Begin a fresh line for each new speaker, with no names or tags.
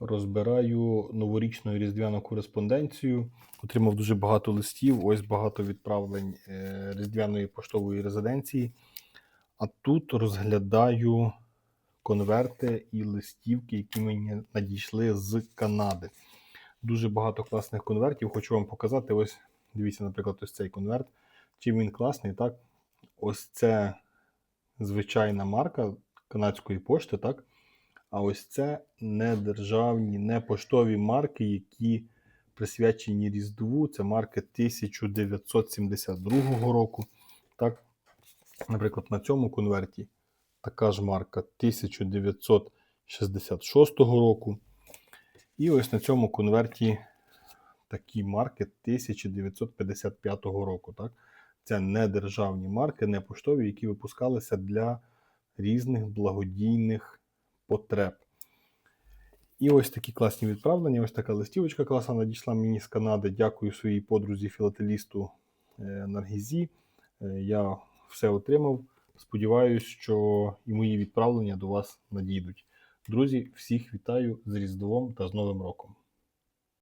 розбираю новорічну і різдвяну кореспонденцію. Отримав дуже багато листів, ось багато відправлень е, різдвяної поштової резиденції. А тут розглядаю конверти і листівки, які мені надійшли з Канади. Дуже багато класних конвертів. Хочу вам показати. Ось дивіться, наприклад, ось цей конверт. Чим він класний, так? Ось це звичайна марка канадської пошти, так? А ось це не державні, не поштові марки, які присвячені Різдву. Це марки 1972 року. Так? Наприклад, на цьому конверті така ж марка 1966 року. І ось на цьому конверті такі марки 1955 року. Так? Це не державні марки, не поштові, які випускалися для різних благодійних потреб. І ось такі класні відправлення. Ось така листівочка класна надійшла мені з Канади. Дякую своїй подрузі філателісту е, Наргізі. Е, Я все отримав. Сподіваюсь, що і мої відправлення до вас надійдуть. Друзі, всіх вітаю з Різдвом та з Новим роком.